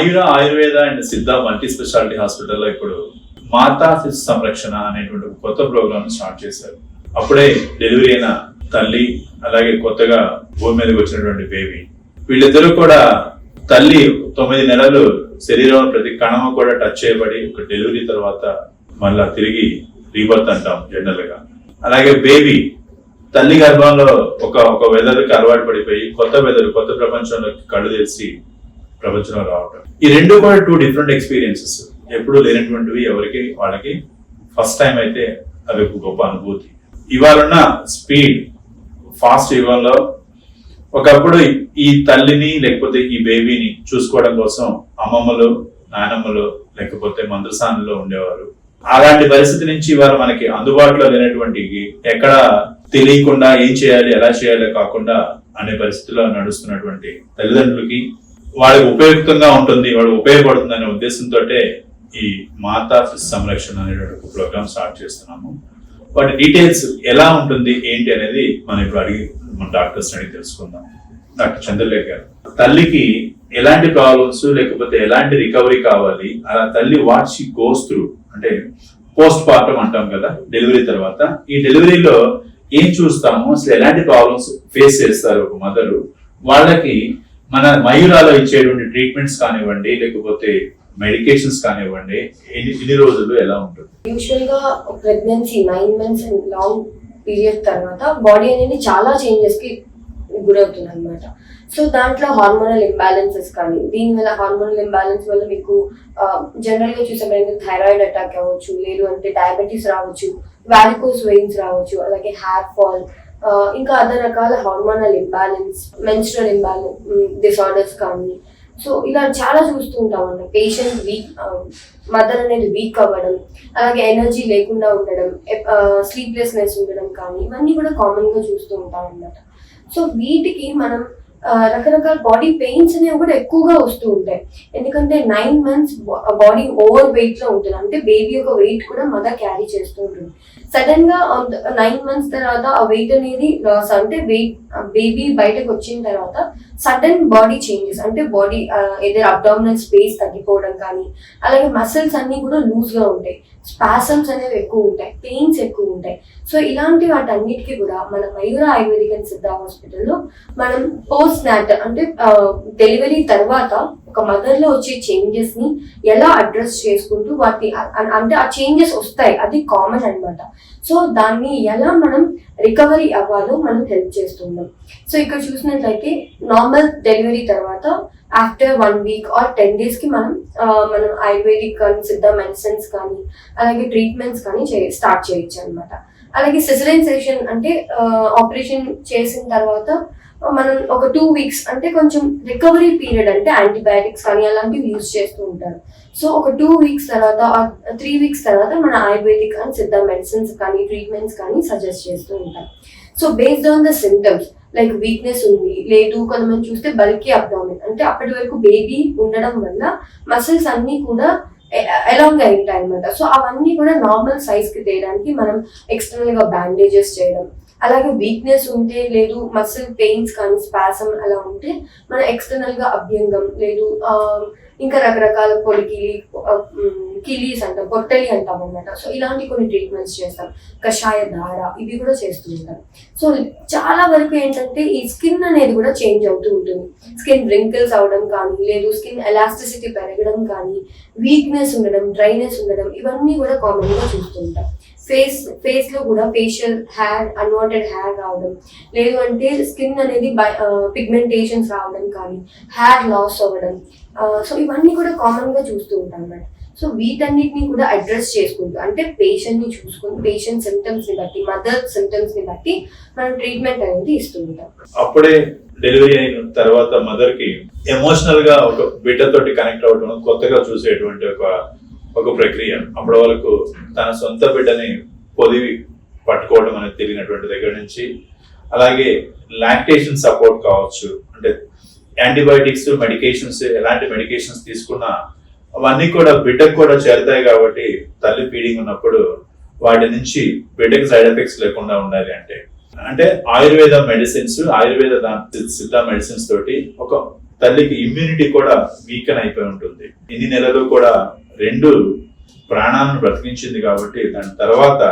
ఆయుర Ayurveda and Siddha multi speciality హాస్పిటల్లో ఇప్పుడు మాతా శిశు సంరక్షణ అనేటువంటి కొత్త ప్రోగ్రామ్ స్టార్ట్ చేశారు. అప్పుడే డెలివరీ అయిన తల్లి అలాగే కొత్తగా భూమి మీదకి వచ్చినటువంటి బేబీ వీళ్ళిద్దరూ కూడా తల్లి తొమ్మిది నెలలు శరీరం ప్రతి కణము కూడా టచ్ చేయబడి ఒక డెలివరీ తర్వాత మళ్ళా తిరిగి రీబర్త్ అంటాం జనరల్గా. అలాగే బేబీ తల్లి గర్భంలో ఒక ఒక వెదర్కి అలవాటు పడిపోయి కొత్త వెదర్ కొత్త ప్రపంచంలోకి కళ్ళు తెరిచి ప్రపంచంలో రావటం. ఈ రెండు కూడా టూ డిఫరెంట్ ఎక్స్పీరియన్సెస్ ఎప్పుడు లేనటువంటివి ఎవరికి వాళ్ళకి. ఫస్ట్ టైం అయితే అవి ఒక గొప్ప అనుభూతి. ఇవాళ స్పీడ్ ఫాస్ట్ యుగంలో ఒకప్పుడు ఈ తల్లిని లేకపోతే ఈ బేబీని చూసుకోవడం కోసం అమ్మమ్మలు నాయనమ్మలు లేకపోతే మందసానులో ఉండేవారు. అలాంటి పరిస్థితి నుంచి ఇవాళ మనకి అందుబాటులో లేనటువంటి ఎక్కడ తెలియకుండా ఏం చేయాలి ఎలా చేయాలి కాకుండా అనే పరిస్థితిలో నడుస్తున్నటువంటి తల్లిదండ్రులకి వాడికి ఉపయుక్తంగా ఉంటుంది వాళ్ళకి ఉపయోగపడుతుంది అనే ఉద్దేశంతో ఈ మాతా శిశు సంరక్షణ అనేటువంటి ప్రోగ్రామ్ స్టార్ట్ చేస్తున్నాము. వాటి డీటెయిల్స్ ఎలా ఉంటుంది ఏంటి అనేది మనం ఇప్పుడు అడిగి మన డాక్టర్స్ అడిగి తెలుసుకుందాం. డాక్టర్ చంద్రలేఖ గారు తల్లికి ఎలాంటి ప్రాబ్లమ్స్ లేకపోతే ఎలాంటి రికవరీ కావాలి అలా తల్లి వాట్ షీ గోస్ త్రూ అంటే పోస్ట్ పార్టం అంటాం కదా డెలివరీ తర్వాత ఈ డెలివరీలో ఏం చూస్తాము అసలు ఎలాంటి ప్రాబ్లమ్స్ ఫేస్ చేస్తారు ఒక మదరు వాళ్ళకి మన మయూరాలో ఇచ్చేటువంటి ట్రీట్మెంట్స్ కానివ్వండి లేకపోతే మెడికేషన్స్ కానివ్వండి ఎన్ని ఎన్ని రోజులు ఎలా ఉంటుంది? యూజువల్గా pregnancy nine months and long period తర్వాత బాడీ అనేది చాలా చేంజెస్కి గురవుతుంది అనమాట సో దాంట్లో హార్మోనల్ ఇంబ్యాలెన్సెస్ కానీ దీని వల్ల హార్మోనల్ ఇంబ్యాలెన్స్ వల్ల మీకు జనరల్గా చూసామంటే థైరాయిడ్ అటాక్ అవ్వచ్చు లేదు అంటే డయాబెటీస్ రావచ్చు వ్యాలికోస్ వెయిన్స్ రావచ్చు అలాగే హెయిర్ ఫాల్ ఇంకా అదర్ రకాల hormonal imbalance menstrual imbalance disorders కానీ. సో ఇలా చాలా చూస్తూ ఉంటాం అన్న పేషెంట్ వీక్ మదర్ అనేది వీక్ అవ్వడం అలాగే ఎనర్జీ లేకుండా ఉండడం స్లీప్లెస్నెస్ ఉండడం కానీ ఇవన్నీ కూడా కామన్గా చూస్తూ ఉంటాం అన్నమాట. సో వీటికి మనం రకరకాల బాడీ పెయిన్స్ అనేవి కూడా ఎక్కువగా వస్తూ ఉంటాయి. ఎందుకంటే నైన్ మంత్స్ బాడీ ఓవర్ వెయిట్లో ఉంటుంది. అంటే బేబీ యొక్క వెయిట్ కూడా మదర్ క్యారీ చేస్తూ ఉంటుంది. సడన్గా నైన్ మంత్స్ తర్వాత ఆ వెయిట్ అనేది లాస్ అంటే వెయిట్ బేబీ బయటకు వచ్చిన తర్వాత సడన్ బాడీ చేంజెస్ అంటే బాడీ ఏదైనా అబ్డామినల్ స్పేస్ తగ్గిపోవడం కానీ అలాగే మసిల్స్ అన్ని కూడా లూజ్గా ఉంటాయి. స్పాసమ్స్ అనేవి ఎక్కువ ఉంటాయి. పెయిన్స్ ఎక్కువ ఉంటాయి. సో ఇలాంటి వాటన్నిటికీ కూడా మన మయూర ఆయుర్వేదిక్ అండ్ సిద్ధ హాస్పిటల్లో మనం పోస్ట్ నాట్ అంటే డెలివరీ తర్వాత ఒక మదర్లో వచ్చే చేంజెస్ని ఎలా అడ్రస్ చేసుకుంటూ వాటి అంటే ఆ చేంజెస్ వస్తాయి. అది కామన్ అన్నమాట. సో దాన్ని ఎలా మనం రికవరీ అవ్వాలో మనం హెల్ప్ చేస్తున్నాం సో ఇక్కడ చూసినట్లయితే నార్మల్ డెలివరీ తర్వాత after one week or ten డేస్కి మనం మనం ఆయుర్వేదిక్ కానీ సిద్ధ మెడిసిన్స్ కానీ అలాగే ట్రీట్మెంట్స్ కానీ స్టార్ట్ చేయొచ్చు అనమాట అలాగే సిజరైన్ సెషన్ అంటే ఆపరేషన్ చేసిన తర్వాత మనం ఒక టూ వీక్స్ అంటే కొంచెం రికవరీ పీరియడ్ అంటే యాంటీబయాటిక్స్ కానీ అలాంటివి యూజ్ చేస్తూ ఉంటారు. సో ఒక టూ వీక్స్ తర్వాత త్రీ వీక్స్ తర్వాత మన ఆయుర్వేదిక్ అండ్ సిద్ధ మెడిసిన్స్ కానీ ట్రీట్మెంట్స్ కానీ సజెస్ట్ చేస్తూ ఉంటాం so based on the symptoms like weakness ఉంది లేదు కొంతమంది చూస్తే బల్కీ అబ్డామిన్ అంటే అప్పటి వరకు బేబీ ఉండడం వల్ల మసిల్స్ అన్నీ కూడా ఎలాంగ్ అయి అనమాట సో అవన్నీ కూడా నార్మల్ సైజ్కి తీయడానికి తేయడానికి మనం ఎక్స్టర్నల్గా బ్యాండేజెస్ చేయడం అలాగే వీక్నెస్ ఉంటే లేదు మసిల్ పెయిన్స్ కానీ స్పాసం అలా ఉంటే మన ఎక్స్టర్నల్గా అభ్యంగం లేదు. ఇంకా రకరకాల పొడి కిలి కిలీస్ అంటాం పొట్టలి అంటాం అనమాట సో ఇలాంటి కొన్ని ట్రీట్మెంట్స్ చేస్తాం. కషాయ ధార ఇవి కూడా చేస్తూ ఉంటాం. సో చాలా వరకు ఏంటంటే ఈ స్కిన్ అనేది కూడా చేంజ్ అవుతూ ఉంటుంది. స్కిన్ రింకిల్స్ అవడం కానీ లేదు స్కిన్ ఎలాస్టిసిటీ పెరగడం కానీ వీక్నెస్ ఉండడం డ్రైనెస్ ఉండడం ఇవన్నీ కూడా కామన్గా చూస్తూ ఉంటాం. ఫేస్ ఫేస్లో కూడా ఫేషియల్ హెయిర్ అన్వాంటెడ్ హెయిర్ రావడం. లేదు అంటే స్కిన్ అనేది పిగ్మెంటేషన్స్ రావడం కానీ హెయిర్ లాస్ అవ్వడం. సో ఇవన్నీ కూడా కామన్గా చూస్తూ ఉంటాం అన్నమాట. సో వీటన్నిటిని కూడా అడ్రస్ చేసుకుంటూ అంటే పేషెంట్ని పేషెంట్ సిమ్టమ్స్ని బట్టి మదర్ సిమ్టమ్స్ని బట్టి మనం ట్రీట్మెంట్ అనేది ఇస్తూ ఉంటాం. అప్పుడే డెలివరీ అయిన తర్వాత మదర్కి ఎమోషనల్గా ఒక బిడ్డతోటి కనెక్ట్ అవ్వడం కొత్తగా చూసేటువంటి ఒక ఒక ప్రక్రియ. అప్పటి వరకు తన సొంత బిడ్డని పొదివి పట్టుకోవడం అనేది తెలియనటువంటి దగ్గర నుంచి అలాగే లాక్టేషన్ సపోర్ట్ కావచ్చు. అంటే యాంటీబయాటిక్స్ మెడికేషన్స్ ఎలాంటి మెడికేషన్స్ తీసుకున్నా అవన్నీ కూడా బిడ్డకు కూడా చేరుతాయి కాబట్టి తల్లి ఫీడింగ్ ఉన్నప్పుడు వాటి నుంచి బిడ్డకి సైడ్ ఎఫెక్ట్స్ లేకుండా ఉండాలి అంటే. అంటే ఆయుర్వేద మెడిసిన్స్ ఆయుర్వేద సిద్ధ మెడిసిన్స్ తోటి ఒక తల్లికి ఇమ్యూనిటీ కూడా వీకన్ అయిపోయి ఉంటుంది. ఇన్ని నెలలు కూడా రెండు ప్రాణాలను బ్రతికించింది కాబట్టి దాని తర్వాత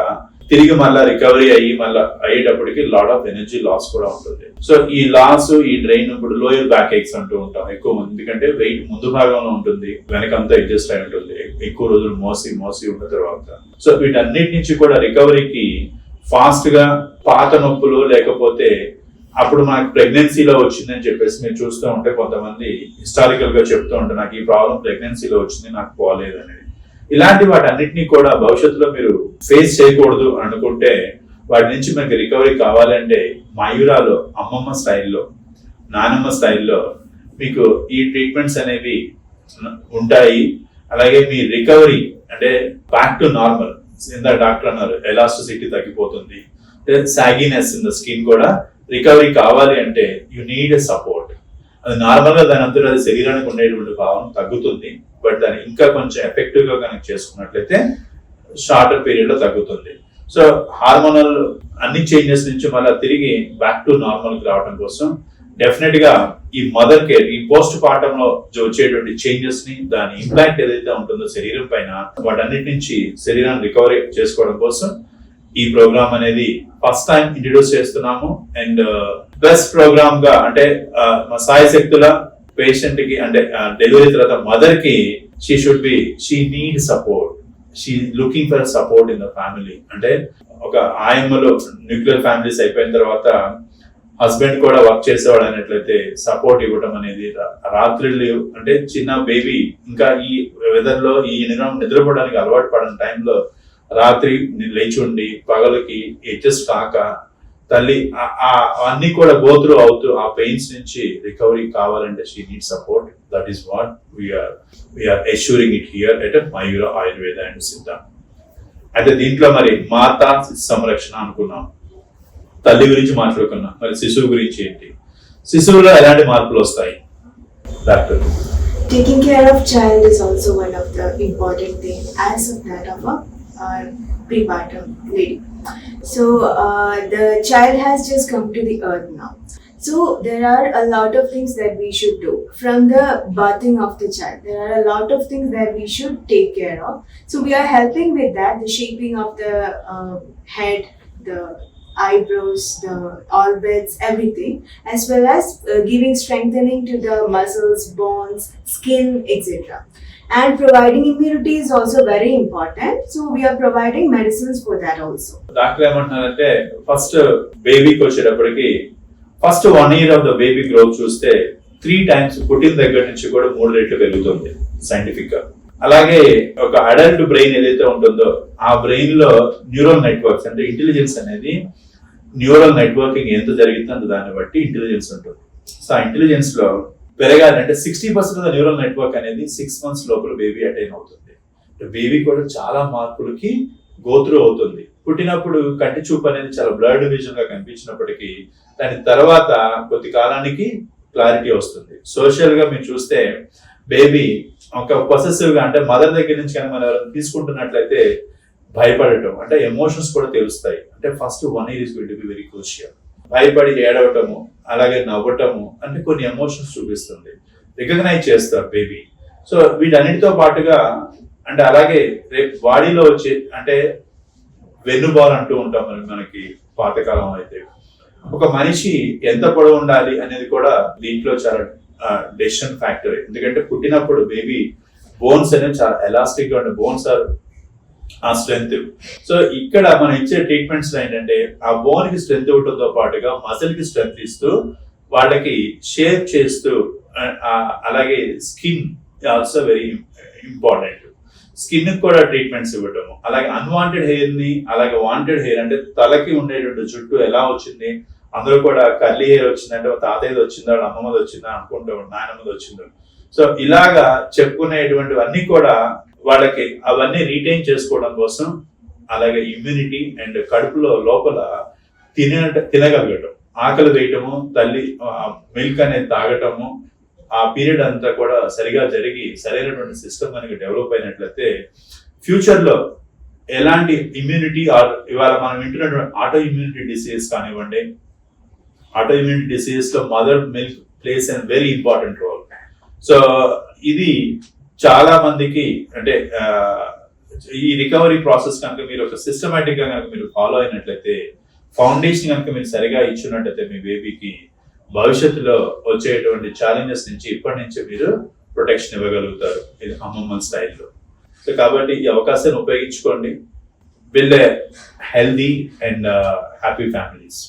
తిరిగి మళ్ళా రికవరీ అయ్యి మళ్ళా అయ్యేటప్పటికి లాట్ ఆఫ్ ఎనర్జీ లాస్ కూడా ఉంటుంది. సో ఈ లాస్ ఈ డ్రైన్ ఇప్పుడు లోయర్ బ్యాక్ ఎక్స్ అంటూ ఉంటాం. ఎక్కువ మంది ఎందుకంటే వెయిట్ ముందు భాగంలో ఉంటుంది వెనకంతా అడ్జస్ట్ అయి ఉంటుంది. ఎక్కువ రోజులు మోసి మోసి ఉన్న తర్వాత. సో వీటన్నిటి నుంచి కూడా రికవరీకి ఫాస్ట్గా పాత నొప్పులు లేకపోతే అప్పుడు మనకు ప్రెగ్నెన్సీలో వచ్చిందని చెప్పేసి మీరు చూస్తూ ఉంటే కొంతమంది హిస్టారికల్గా చెప్తూ ఉంటారు నాకు ఈ ప్రాబ్లం ప్రెగ్నెన్సీలో వచ్చింది నాకు పోలేదు అనేది. ఇలాంటి వాటన్నిటిని కూడా భవిష్యత్తులో మీరు ఫేస్ చేయకూడదు అనుకుంటే వాటి నుంచి మనకి రికవరీ కావాలంటే మయూరాలో అమ్మమ్మ స్టైల్లో నానమ్మ స్టైల్లో మీకు ఈ ట్రీట్మెంట్స్ అనేవి ఉంటాయి. అలాగే మీ రికవరీ అంటే బ్యాక్ టు నార్మల్ ఇంత డాక్టర్ అన్నారు ఎలాస్టిసిటీ తగ్గిపోతుంది. సాగినెస్ ఇన్ ద స్కిన్ కూడా రికవరీ కావాలి అంటే యు నీడ్ ఎ సపోర్ట్ అది నార్మల్గా దాని అంతా అది శరీరానికి ఉండేటువంటి భావం తగ్గుతుంది బట్ దాన్ని ఇంకా కొంచెం ఎఫెక్టివ్గా కనెక్ట్ కనుక చేసుకున్నట్లయితే షార్టర్ పీరియడ్లో తగ్గుతుంది. సో హార్మోనల్ అన్ని చేంజెస్ నుంచి మళ్ళీ తిరిగి బ్యాక్ టు నార్మల్కి రావడం కోసం డెఫినెట్గా ఈ మదర్ కేర్ ఈ పోస్ట్ పార్టంలో జో- వచ్చేటువంటి చేంజెస్ని దాని ఇంపాక్ట్ ఏదైతే ఉంటుందో శరీరం పైన వాటన్నిటి నుంచి శరీరాన్ని రికవరీ చేసుకోవడం కోసం ఈ ప్రోగ్రామ్ అనేది ఫస్ట్ టైం ఇంట్రడ్యూస్ చేస్తున్నాము. అండ్ uh, బెస్ట్ ప్రోగ్రామ్గా అంటే uh, మా సాయి శక్తుల పేషెంట్కి అంటే uh, డెలివరీ తర్వాత మదర్కి she should be she need support she looking for support in the family అంటే ఒక ఆయమ్మలో న్యూక్లియర్ ఫ్యామిలీస్ అయిపోయిన తర్వాత హస్బెండ్ కూడా వర్క్ చేసేవాడు అనేట్లయితే సపోర్ట్ ఇవ్వడం అనేది రాత్రిళ్ళు అంటే చిన్న బేబీ ఇంకా ఈ వెదర్లో ఈ నిద్రపోవడానికి అలవాటు పడిన టైంలో రాత్రి లేచుండి పగలకి అడ్జస్ట్ కాక తల్లి ఆ- అన్ని కూడా గోత్రు అవుతూ ఆ పెయిన్స్ నుంచి రికవరీ కావాలంటే she need support that is what we're we're assuring it here at Mayura Ayurveda and Siddha అయితే దీంట్లో మరి మాతా సంరక్షణ అనుకున్నాం. తల్లి గురించి మాట్లాడుకున్నాం. మరి శిశువు గురించి ఏంటి? శిశువులో ఎలాంటి మార్పులు వస్తాయి? Doctor Taking care of child is also one of the important thing. As of that of a uh, prepartum lady. So uh, the child has just come to the earth now. So there are a lot of things that we should do from the birthing of the child. There are a lot of things that we should take care of. So we are helping with that, the shaping of the uh, head, the eyebrows, the orbits, everything, as well as uh, giving strengthening to the muscles, bones, skin, etc. And providing immunity is also very important. So we are providing medicines for that also. Doctor ఏమంటున్నారంటే first బేబీకి వచ్చేటప్పటికి first one year of the baby growth చూస్తే three times పుట్టిన దగ్గర నుంచి కూడా మూడు రెట్లు పెరుగుతుంది సైంటిఫిక్గా అలాగే ఒక అడల్ట్ బ్రెయిన్ ఏదైతే ఉంటుందో ఆ బ్రెయిన్లో న్యూరల్ నెట్వర్క్స్ అంటే ఇంటెలిజెన్స్ అనేది న్యూరల్ నెట్వర్కింగ్ ఎంత జరుగుతుందో అంత దాన్ని బట్టి ఇంటెలిజెన్స్ ఉంటుంది సో ఆ ఇంటెలిజెన్స్లో పెరగాలంటే sixty percent of neural network అనేది సిక్స్ మంత్స్ లోపల బేబీ అటైన్ అవుతుంది. బేబీ కూడా చాలా మార్పులకి గోత్రు అవుతుంది. పుట్టినప్పుడు కంటి చూపు అనేది చాలా బ్లర్డ్ విజన్గా కనిపించినప్పటికీ దాని తర్వాత కొద్ది కాలానికి క్లారిటీ వస్తుంది. సోషల్గా మీరు చూస్తే బేబీ ఒక పొసెసివ్గా అంటే మదర్ దగ్గర నుంచి కానీ మనం ఎవరైనా తీసుకుంటున్నట్లయితే భయపడటం అంటే ఎమోషన్స్ కూడా తెలుస్తాయి. అంటే first one year is going to be very crucial భయపడి ఏడవటము అలాగే నవ్వటము అంటే కొన్ని ఎమోషన్స్ చూపిస్తుంది. రికగ్నైజ్ చేస్తారు బేబీ సో వీటన్నిటితో పాటుగా అంటే అలాగే రేపు బాడీలో వచ్చి అంటే వెన్నుబాల్ అంటూ ఉంటాం మనకి పాతకాలం అయితే. ఒక మనిషి ఎంత పొడవు ఉండాలి అనేది కూడా దీంట్లో చాలా డెసిషన్ ఫ్యాక్టర్ ఎందుకంటే పుట్టినప్పుడు బేబీ బోన్స్ అనేవి చాలా ఎలాస్టిక్గా ఉండే బోన్స్ ఆర్ ఆ స్ట్రెంగ్త్ సో ఇక్కడ మనం ఇచ్చే ట్రీట్మెంట్స్ ఏంటంటే ఆ బోన్కి స్ట్రెంగ్త్ ఇవ్వడంతో పాటుగా మజిల్కి స్ట్రెంగ్త్ ఇస్తూ వాళ్ళకి షేప్ చేస్తూ అలాగే skin also very important skin కూడా ట్రీట్మెంట్స్ ఇవ్వటము. అలాగే అన్వాంటెడ్ హెయిర్ని అలాగే వాంటెడ్ హెయిర్ అంటే తలకి ఉండేటువంటి జుట్టు ఎలా వచ్చింది అందులో కూడా కర్లీ హెయిర్ వచ్చిందంటే తాతయ్యది వచ్చిందా అమ్మమ్మది వచ్చిందా అనుకుంటూ నాయనమ్మది వచ్చిందో. సో ఇలాగా చెప్పుకునేటువంటివన్నీ కూడా వాళ్ళకి అవన్నీ రీటైన్ చేసుకోవడం కోసం అలాగే ఇమ్యూనిటీ అండ్ కడుపులో లోపల తిన తినగలగటం. ఆకలి వేయటము తల్లి మిల్క్ అనేది తాగటము ఆ పీరియడ్ అంతా కూడా సరిగా జరిగి సరైనటువంటి సిస్టమ్ కనుక డెవలప్ అయినట్లయితే ఫ్యూచర్లో ఎలాంటి ఇమ్యూనిటీ ఆర్ ఇవాళ మనం వింటున్నటువంటి ఆటో ఇమ్యూనిటీ డిసీజ్ కానివ్వండి auto immunity డిసీజ్లో mother milk plays and very important role so ఇది చాలా మందికి అంటే ఈ రికవరీ ప్రాసెస్ కనుక మీరు ఒక సిస్టమేటిక్గా కనుక మీరు ఫాలో అయినట్లయితే ఫౌండేషన్ కనుక మీరు సరిగా ఇచ్చినట్టయితే మీ బేబీకి భవిష్యత్తులో వచ్చేటువంటి ఛాలెంజెస్ నుంచి ఇప్పటి నుంచే మీరు ప్రొటెక్షన్ ఇవ్వగలుగుతారు ఇది అమ్మమ్మ స్టైల్లో సో కాబట్టి ఈ అవకాశాన్ని ఉపయోగించుకోండి. Build healthy and happy families